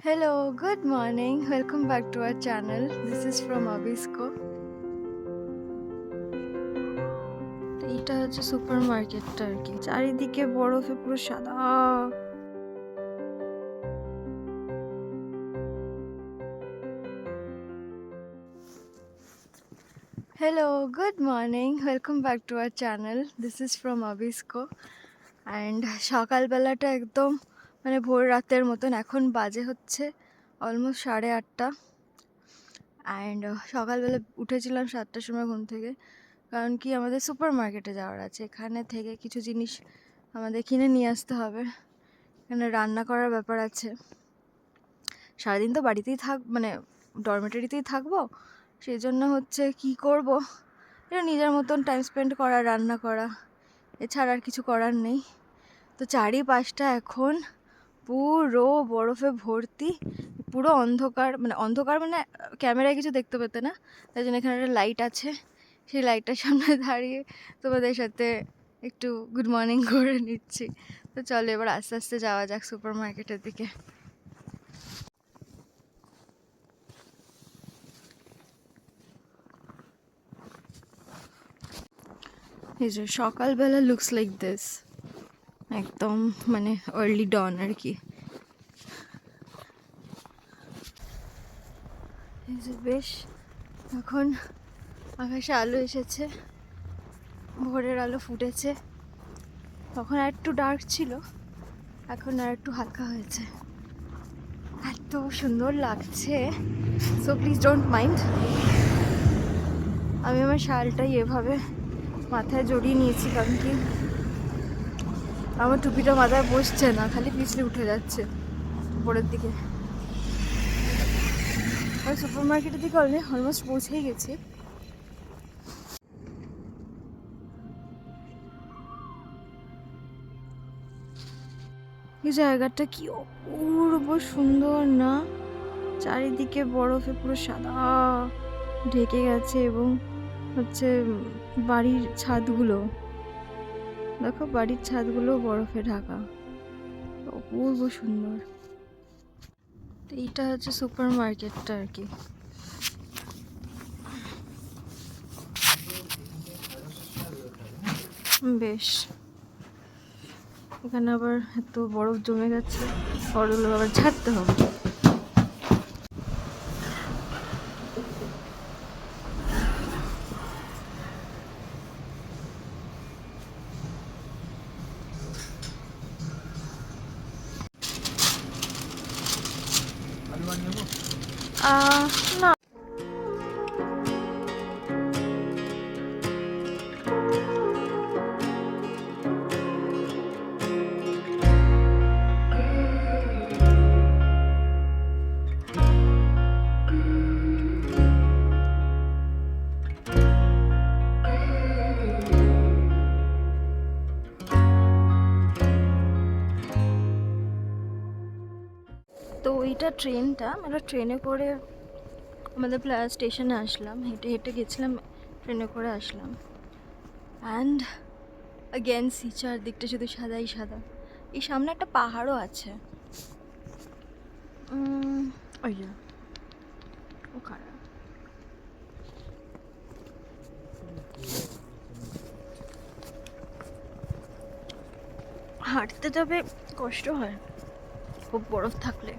Hello, good morning. Welcome back to our channel. This is from Abisco. এইটা হচ্ছে super মার্কেটটা আর কি চারিদিকে বরফে পুরো সাদা hello good morning welcome back to our channel this is from Abisko and সকালবেলাটা একদম মানে ভোর রাতের মতন এখন বাজে হচ্ছে অলমোস্ট সাড়ে আটটা। অ্যান্ড সকালবেলা উঠেছিলাম সাতটার সময় ঘুম থেকে। কারণ কি আমাদের সুপার মার্কেটে যাওয়ার আছে, এখানে থেকে কিছু জিনিস আমাদের কিনে নিয়ে আসতে হবে। এখানে রান্না করার ব্যাপার আছে। সারাদিন তো বাড়িতেই থাক মানে ডরমেটারিতেই থাকব। সেই জন্য হচ্ছে কি করব? এটা নিজের মতন টাইম স্পেন্ড করা, রান্না করা। এছাড়া আর কিছু করার নেই। তো চারিপাশটা এখন পুরো বরফে ভর্তি, পুরো অন্ধকার মানে অন্ধকার মানে ক্যামেরায় কিছু দেখতে পেতে না, তাই জন্য এখানে একটা লাইট আছে। সেই লাইটটার সামনে দাঁড়িয়ে তোমাদের সাথে একটু গুড মর্নিং করে নিচ্ছি। তো চলো এবার আস্তে আস্তে যাওয়া যাক সুপার মার্কেটের দিকে। যে সকালবেলা লুকস লাইক দিস একদম মানে আর্লি ডন আর কি। বেশ, এখন আকাশে আলো এসেছে, ভোরের আলো ফুটেছে। তখন আর একটু ডার্ক ছিল, এখন আর একটু হালকা হয়েছে। এত সুন্দর লাগছে। সো প্লিজ ডোন্ট মাইন্ড আমি আমার শালটাই এভাবে মাথায় জড়িয়ে নিয়েছি, কারণ কি আমার টুপিটা মাথায় বসছে না, খালি পিছলে উঠে যাচ্ছে, উপরের দিকে। সুপার মার্কেটের দিকে অলরেডি অলমোস্ট পৌঁছেই গেছি। এই জায়গাটা কি অপূর্ব সুন্দর না? চারিদিকে বরফে পুরো সাদা ঢেকে গেছে এবং হচ্ছে বাড়ির ছাদগুলো। দেখো বাড়ির ছাদগুলো বরফে ঢাকা। অপূর্ব সুন্দর। এইটা হচ্ছে সুপার মার্কেটটা আর কি। বেশ। এখানে আবার এত বরফ জমে গেছে। ওগুলো আবার ছাড়তে হবে। 啊。ওইটা ট্রেনটা, আমরা ট্রেনে করে আমাদের স্টেশনে আসলাম, হেঁটে হেঁটে গেছিলাম, ট্রেনে করে আসলাম। অ্যান্ড অ্যাগেন সি চারদিকটা শুধু সাদাই সাদা। এই সামনে একটা পাহাড়ও আছে। হাঁটতে তবে কষ্ট হয়, খুব বরফ থাকলে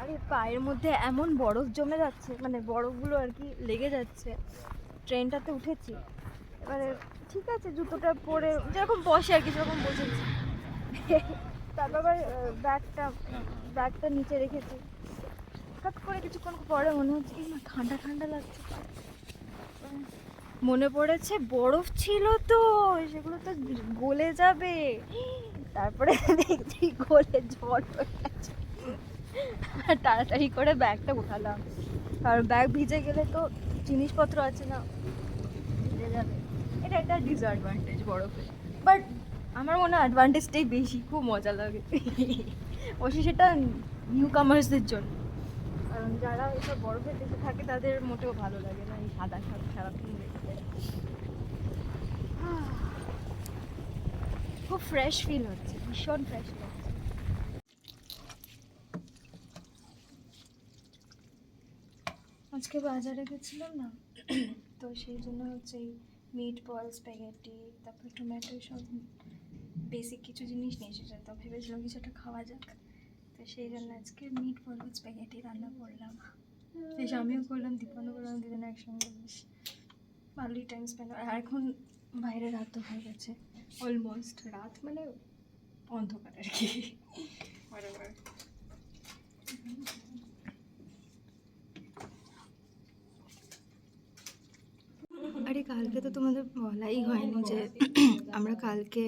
আরে পায়ের মধ্যে এমন বরফ জমে যাচ্ছে মানে বরফগুলো আর কি লেগে যাচ্ছে। ট্রেনটাতে উঠেছি। এবারে ঠিক আছে, জুতোটা পরে যেরকম বসে আর কি যেরকম বসেছি। তারপর আবার ব্যাগটা ব্যাগটা নিচে রেখেছি। হঠাৎ করে কিছুক্ষণ পরে মনে হচ্ছে ঠান্ডা ঠান্ডা লাগছে। মনে পড়েছে বরফ ছিল তো, সেগুলো তো গলে যাবে। তারপরে দেখছি গলে জল হয়ে গেছে। তাড়াতাড়ি করে ব্যাগটা উঠালাম। কারণ ব্যাগ ভিজে গেলে তো জিনিসপত্র আছে না, ভিজে যাবে। এটা একটা ডিসঅ্যাডভান্টেজ বরফে। বাট আমার মনে হয় অ্যাডভান্টেজটাই বেশি, খুব মজা লাগে। অবশ্যই সেটা নিউ কামার্সদের জন্য। কারণ যারা এসব বরফের দেশে থাকে, তাদের মোটেও ভালো লাগে না এই সাদা সাদা সারাক্ষণ দেখতে। খুব ফ্রেশ ফিল হচ্ছে, ভীষণ ফ্রেশ লাগছে। আজকে বাজারে গেছিলাম না? তো সেই জন্য হচ্ছে এই মিট বল স্প্যাগেটি তারপর টমেটো সব বেসিক কিছু জিনিস নিয়ে এসেছে। তো ভেবেছিলাম কিছু একটা খাওয়া যাক। তো সেই জন্য আজকে মিট বল স্প্যাগেটি রান্না করলাম। বেশ আমিও করলাম দীপানও করলাম দুজনে একসঙ্গে বেশ ভালোই টাইম স্পেন্ড আর এখন বাইরে রাত তো হয়ে গেছে। অলমোস্ট রাত মানে অন্ধকার আর কি বরাবর আরে কালকে তো তোমাদের বলাই হয়নি যে আমরা কালকে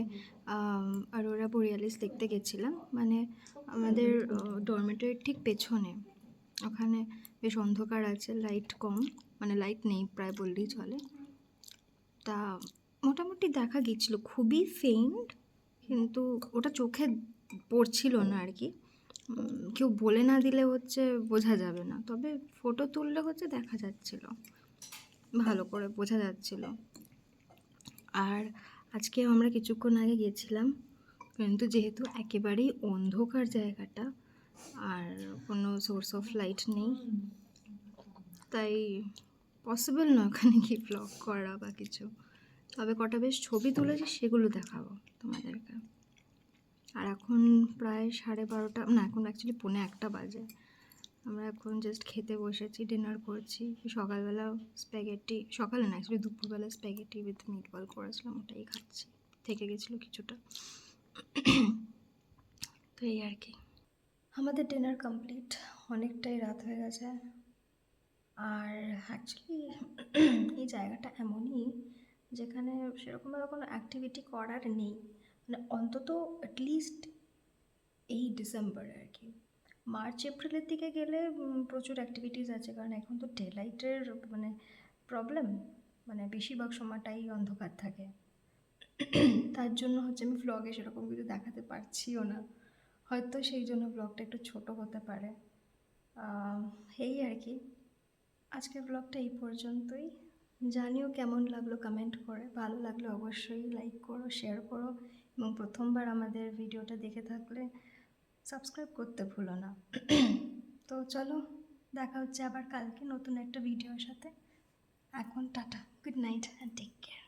আরোরা বোরিয়ালিস দেখতে গেছিলাম। মানে আমাদের ডরমেটরির ঠিক পেছনে। ওখানে বেশ অন্ধকার আছে লাইট কম। মানে লাইট নেই প্রায় বললেই চলে। তা মোটামুটি দেখা গিয়েছিল খুবই ফেইন্ট কিন্তু ওটা চোখে পড়ছিল না আর কি। কেউ বলে না দিলে হচ্ছে বোঝা যাবে না। তবে ফটো তুললে হচ্ছে দেখা যাচ্ছিল। ভালো করে বোঝা যাচ্ছিল। আর আজকে আমরা কিছুক্ষণ আগে গেছিলাম কিন্তু যেহেতু একেবারেই অন্ধকার জায়গাটা আর কোনো সোর্স অফ লাইট নেই, তাই পসিবল না ওখানে কি ব্লগ করা বা কিছু। তবে কটা বেশ ছবি তুলেছি, সেগুলো দেখাবো তোমাদেরকে। আর এখন প্রায় সাড়ে বারোটা, না, এখন অ্যাকচুয়ালি পৌনে একটা বাজে। আমরা এখন জাস্ট খেতে বসেছি ডিনার করছি। সকালবেলা স্প্যাগেটি সকালে না অ্যাকচুয়ালি দুপুরবেলা স্প্যাগেটি উইথ মিট বল করেছিলাম, ওটাই খাচ্ছি। থেকে গেছিল কিছুটা। তো এই আর কি। আমাদের ডিনার কমপ্লিট অনেকটাই রাত হয়ে গেছে। আর অ্যাকচুয়ালি এই জায়গাটা এমনই, যেখানে সেরকমভাবে কোনো অ্যাক্টিভিটি করার নেই। মানে অন্তত অ্যাটলিস্ট এই ডিসেম্বরে আর কি। মার্চ, এপ্রিলের দিকে গেলে প্রচুর অ্যাক্টিভিটিস আছে। কারণ এখন তো ডে লাইটের মানে প্রবলেম মানে বেশিরভাগ সময়টাই অন্ধকার থাকে। তার জন্য হচ্ছে আমি ভ্লগে সেরকম কিছু দেখাতে পারছিও না। হয়তো সেই জন্য ব্লগটা একটু ছোট হতে পারে। এই আর কি। আজকের ব্লগটা এই পর্যন্তই। জানিও কেমন লাগল কমেন্ট করে। ভালো লাগলে অবশ্যই লাইক করো শেয়ার করো। এবং প্রথমবার আমাদের ভিডিওটা দেখে থাকলে সাবস্ক্রাইব করতে ভুলো না। তো চলো, দেখা হচ্ছে আবার কালকে নতুন একটা ভিডিওর সাথে। এখন tata good night and take care